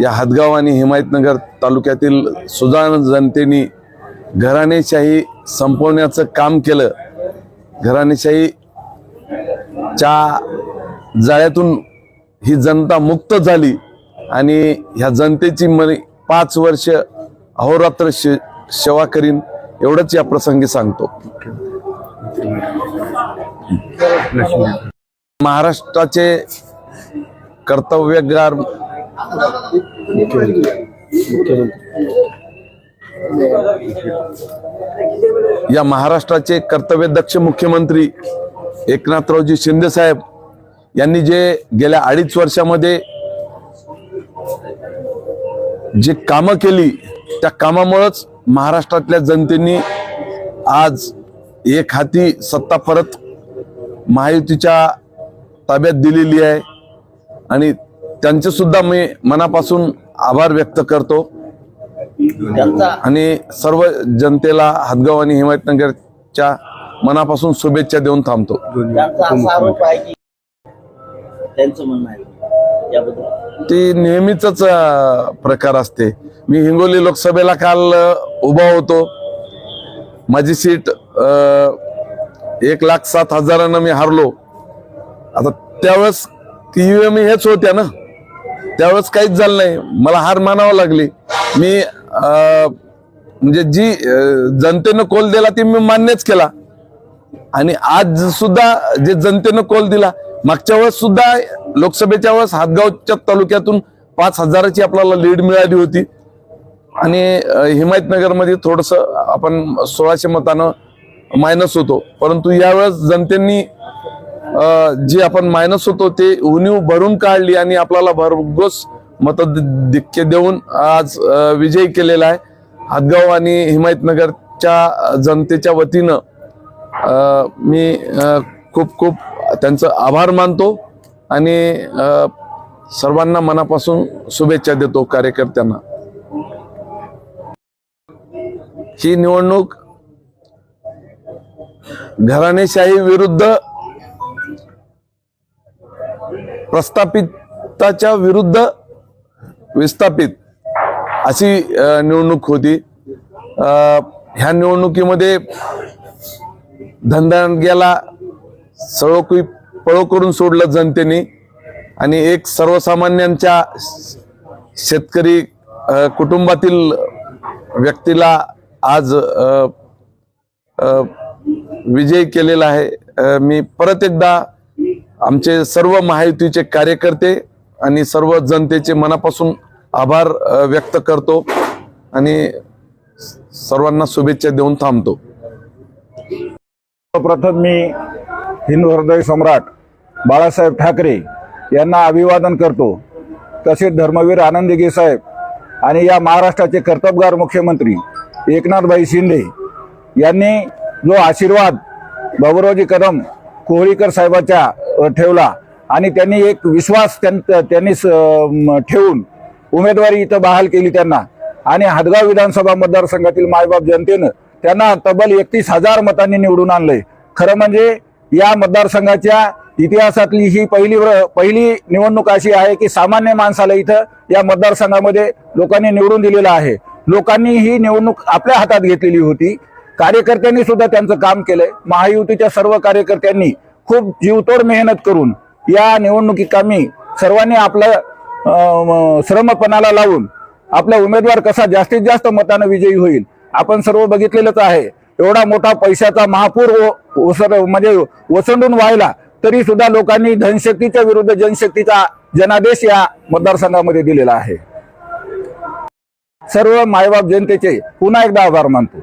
या हदगाव आणि हिमायतनगर तालुक्यातील सुजाण जनतेने घराणेशाही संपवण्याचं काम केलं. घराणेशाहीच्या जाळ्यातून ही जनता मुक्त झाली आणि ह्या जनतेची मन पाच वर्ष अहोरात्र शे सेवा करीन एवढंच या प्रसंगी सांगतो. महाराष्ट्राचे कर्तव्यगार या महाराष्ट्राचे कर्तव्यदक्ष मुख्यमंत्री एकनाथरावजी शिंदे साहेब यांनी जे गेल्या अडीच वर्षामध्ये जे कामं केली त्या कामामुळंच महाराष्ट्रातल्या जनतेने आज एक हाती सत्ता परत महायुतीच्या ताब्यात दिलेली आहे. आणि त्यांचे सुद्धा मी मनापासून आभार व्यक्त करतो. आणि सर्व जनतेला हदगाव आणि हिमायतनगरच्या मनापासून शुभेच्छा देऊन थांबतो. ती नेहमीच प्रकार असते. मी हिंगोली लोकसभेला काल उभा होतो. माझी सीट एक लाख सात हजारानं मी हारलो. आता त्यावेळेस ईव्हीएम हेच होत्या ना? त्यावेळेस काहीच झालं नाही. मला हार मानावं लागली. मी म्हणजे जी जनतेनं कोल दिला ती मी मान्यच केला. आणि आज सुद्धा जे जनतेनं कोल दिला मागच्या वेळेस सुद्धा लोकसभेच्या वेळेस हातगावच्या तालुक्यातून पाच हजाराची आपल्याला लीड मिळाली होती. आणि हिमायतनगरमध्ये थोडंसं आपण सोळाशे मतानं मायनस होतो. परंतु यावेळेस जनतेनी जी आपण मायनस होतो ते उणीव भरून काढली आणि आपल्याला भरघोस मतधिक्य देऊन आज विजयी केलेला आहे. हातगाव आणि हिमायतनगरच्या जनतेच्या वतीनं मी खूप खूप त्यांचं आभार मानतो आणि सर्वांना मनापासून शुभेच्छा देतो कार्यकर्त्यांना. ही निवडणूक घराणेशाही विरुद्ध प्रस्थापिताच्या विरुद्ध विस्थापित अशी निवडणूक होती. ह्या निवडणुकीमध्ये धंद्याला सळोकी पळो करून सोडलं जनतेने आणि एक सर्वसामान्यांच्या शेतकरी कुटुंबातील व्यक्तीला आज विजय केलेला आहे. मी परत एकदा आमचे सर्व महायुतीचे कार्यकर्ते आणि सर्व जनतेचे मनापासून आभार व्यक्त करतो आणि सर्वांना शुभेच्छा देऊन थांबतो. प्रथम मी हिंदू हृदय सम्राट बाळासाहेब ठाकरे यांना अभिवादन करतो. तसेच धर्मवीर आनंदगी साहेब आणि या महाराष्ट्राचे कर्तबगार मुख्यमंत्री एकनाथभाई शिंदे यांनी जो आशीर्वाद बाबुरावजी कदम कोहळीकर साहेबाच्या ठेवला. आणि त्यांनी एक विश्वास त्यां- त्यांनी स- ठेवून उमेदवारी इथं बहाल केली त्यांना. आणि हदगाव विधानसभा मतदारसंघातील मायबाप जनतेनं त्यांना तब्बल एकतीस हजार मतांनी निवडून आणलंय. खरं म्हणजे या मतदारसंघाच्या इतिहासातली ही पहिली व्र- पहिली निवडणूक अशी आहे की सामान्य माणसाला इथं या मतदारसंघामध्ये लोकांनी निवडून दिलेलं आहे. लोकांनी ही निवडणूक आपल्या हातात घेतलेली होती. कार्यकर्त्यांनी सुद्धा त्यांचं काम केलंय. महायुतीच्या सर्व कार्यकर्त्यांनी खूप जीवतोड मेहनत करून या निवडणुकी कामी सर्वांनी आपलं श्रमपणाला लावून आपला उमेदवार कसा जास्तीत जास्त मतानं विजयी होईल आपण सर्व बघितलेलंच आहे. एवढा मोठा पैशाचा महापूर ओसर म्हणजे ओसंडून व्हायला तरी सुद्धा लोकांनी धनशक्तीच्या विरुद्ध जनशक्तीचा जनादेश या मतदारसंघामध्ये दिलेला आहे. सर्व मायबाप जनतेचे पुन्हा एकदा आभार मानतो.